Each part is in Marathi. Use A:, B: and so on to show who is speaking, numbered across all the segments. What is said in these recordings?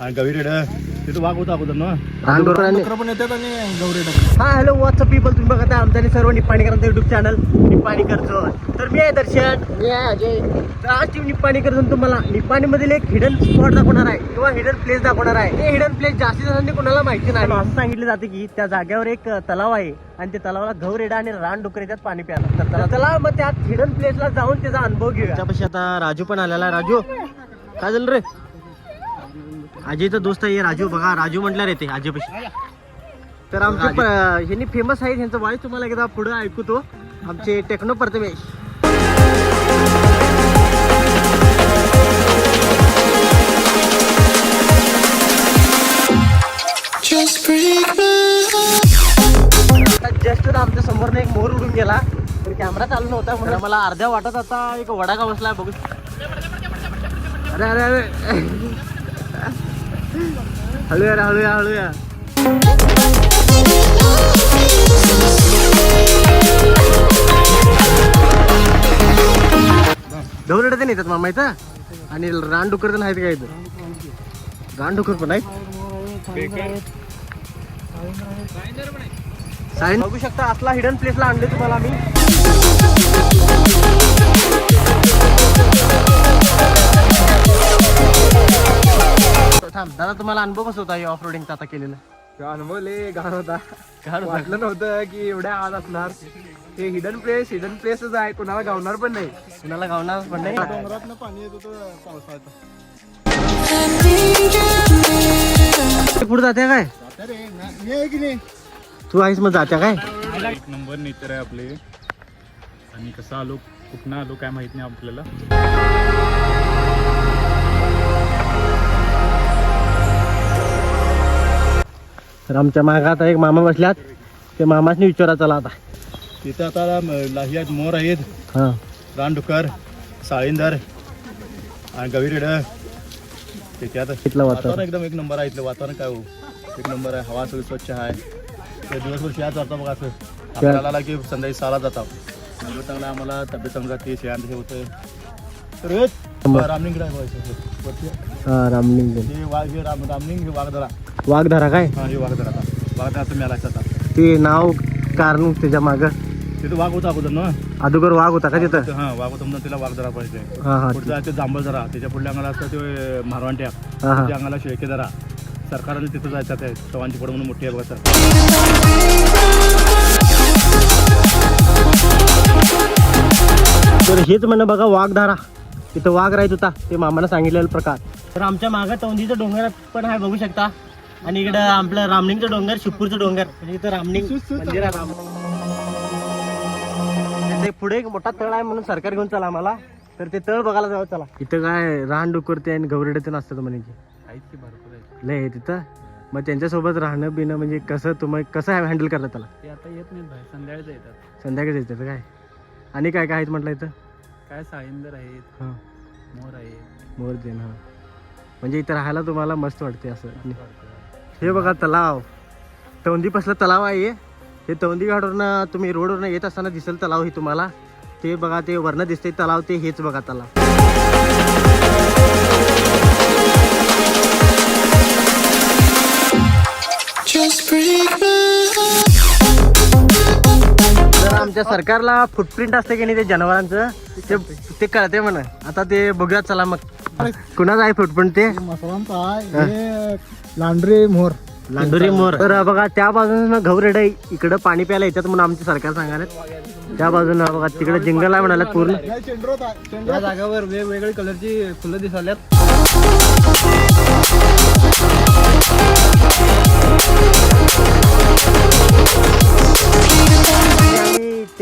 A: आणि गवी रेड तिथं वाघ होता अगोदर ना?
B: रानडुकरांनी
A: पण येतात आणि गौरी
B: हा हॅलो व्हॉट्सअप पीपल तुम्ही बघत आहे आमच्या सर्व निप्पाणीकरांचं युट्यूब चॅनल निप्पाणीकरचं तर मी आहे दर्शन. मी आहे अजय. तर आज टीम निप्पाणीकरचं तुम्हाला. निप्पाणीमधील एक हिडन स्पॉट दाखवणार आहे किंवा हिडन प्लेस दाखवणार आहे. हे हिडन प्लेस जास्त कोणाला माहिती नाही. असं सांगितलं जाते की त्या जागेवर एक तलाव आहे आणि त्या तलावाला गौरेडा आणि रानडुकर येतात पाणी प्यायला. तर चला मग त्या हिडन प्लेसला जाऊन त्याचा अनुभव घेऊया. त्यापाशी आता राजू पण आलेला राजू काय झालं रे? अजयचा दोस्त आहे राजू बघा राजू म्हटल्यावर येते अजयपाशी तर आमचे प- ह्यांनी फेमस आहेत ह्यांचं वाईस तुम्हाला एकदा पुढे ऐकतो आमचे techno Prathamesh
C: Just break my
B: just आमच्या समोरनं एक मोर उडून गेला. तर कॅमेरा चालू नव्हता म्हणून मला अर्ध्या वाटत आता एक वडाका बसलाय बघू. अरे अरे अरे. हळूया रे हळूया हळूया. दौरडे नाही येतात मामा इथं आणि रानडुकर तर नाहीत काय इथं? रानडुकर पण आहेत? साईन बघू शकता असला हिडन प्लेसला आणले तुम्हाला आम्ही. दादा तुम्हाला अनुभव कसा होता ऑफ रोडिंगचा आता केलेला?
D: अनुभव लय घाण होता.
B: काय होता?
D: वाटलं नव्हतं की एवढ्या आत असणार. हे हिडन प्लेस हिडन प्लेसच आहे. कोणाला गावणार पण नाही.
B: कुणाला गावणार पण नाही?
D: पाणी येत होतं पावसाचं
B: पुढे जात्या काय? तू आहेस मग जात्या काय?
A: एक नंबर नेचर आहे आपले. आणि कसं आलो कुठनं आलो काय माहीत नाही आपल्याला.
B: तर आमच्या मागा आता एक मामा बसल्यात. ते मामासनी विचारा चला आता.
A: तिथं आता लाही आहेत मोर आहेत.
B: हा.
A: रानडुकर साळींदर आणि गवी रेड त्याच्यात
B: इथलं वातावरण.
A: एकदम एक नंबर आहे इथलं वातावरण काय हो? एक नंबर आहे. हवा सगळी स्वच्छ आहे. ते दिवसभर शिया जाता बघा असं. आपल्याला आला की संध्याकाळी साला जाता. एवढं चांगलं आम्हाला तब्येत चांगली राहते शियांत हे होतं. रामलिंग.
B: हा रामलिंग.
A: हे वाघ हे राम रामलिंग हे वाघदरा
B: वाघधारा काय?
A: हा हे आता.
B: ते नाव कारण त्याच्या माग.
A: तिथं वाघ होता अगोदर ना?
B: अगोदर वाघ होता का तिथं?
A: हा वाघ होता म्हणून तिला वाघदरा पाहिजे.
B: हा हा.
A: पुढचं आहे ते जांभळ जरा त्याच्या पुढल्या अंगाला असतं ते मारवांट्या.
B: हा हा.
A: त्या अंगाला शेळके जरा सरकारने तिथं जायचं आहे चव्हाणची पड म्हणून मोठी आहे बघा
B: तर हेच म्हणणं बघा वाघधारा. तिथं वाघ राहत होता ते मामानं सांगितलेला प्रकार. तर आमच्या मागं तोंदीचं डोंगर पण आहे बघू शकता. आणि इकडं आपलं रामलिंगचं डोंगर शिपूरचं डोंगर. म्हणजे इथं रामलिंग मंदिर आहे राम. ते पुढे एक मोठा तळ आहे म्हणून सरकार घेऊन चला आम्हाला. तर ते तळ बघायला जाऊ चला. इथं काय रान डुकरते आणि गवरडे ते नसतात म्हणे
A: आहेत की भरपूर
B: लय आहे तिथं मग त्यांच्यासोबत राहणं बिणं म्हणजे कसं तुम्ही कसं हँडल करता त्याला?
A: ते आता येत नाहीत बाहेर संध्याकाळी येतात.
B: संध्याकाळी येतं काय? आणि काय काय आहेत म्हटलं इथं?
A: काय साईंदर आहेत
B: हां.
A: मोर आहेत.
B: मोर देन हा. म्हणजे इथं राहायला तुम्हाला मस्त वाटते असं. हे बघा तलाव. तौंदी पसलं तलाव आहे हे. तौंदी घाटवरनं तुम्ही रोडवरनं येत असताना दिसेल तलाव हे तुम्हाला. ते बघा ते वरनं दिसते तलाव ते हेच बघा तलाव.
C: Just break my
B: आमच्या सरकारला फुटप्रिंट असते की नाही ते जनावरांचं ते ते कळते म्हणा. आता ते बघूया चला मग. कुणाचं आहे फुटप्रिंट ते?
D: मसरांचा लांडरे मोर.
B: लांडोरी मोर. तर बघा त्या बाजूनं घवरेड आहे इकडं पाणी प्यायला येतात म्हणून आमचे सरकार सांगायला त्या बाजूनं बघा तिकडे जंगल आहे म्हणाला पूर्ण.
D: या जागावर वेगवेगळी कलरची फुलं दिसाल्यात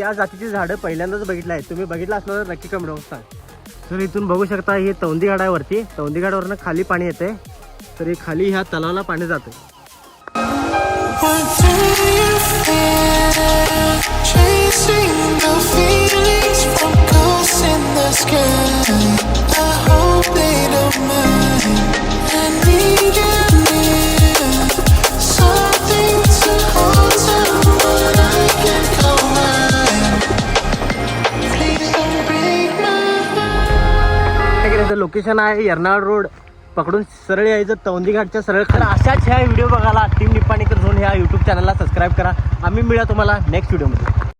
B: त्या जातीची झाडं पहिल्यांदाच बघितलं आहे तुम्ही बघितलं असलं तर नक्की कमेंट बॉक्स सांग. तर इथून बघू शकता हे तौंदी घाटावरती तौंदी घाटावरनं खाली पाणी येते तर हे खाली ह्या तलावाला पाणी जातं?
C: Chasing Please
B: लोकेशन आहे यरनाळ रोड. पकडून सरळ यायचं तौंदी घाटच्या सरळ. तर अशाच ह्या व्हिडिओ बघायला टीम निपाणीकर झोन ह्या यूट्यूब चॅनलला सबस्क्राईब करा. आम्ही मिळूया तुम्हाला नेक्स्ट व्हिडिओमध्ये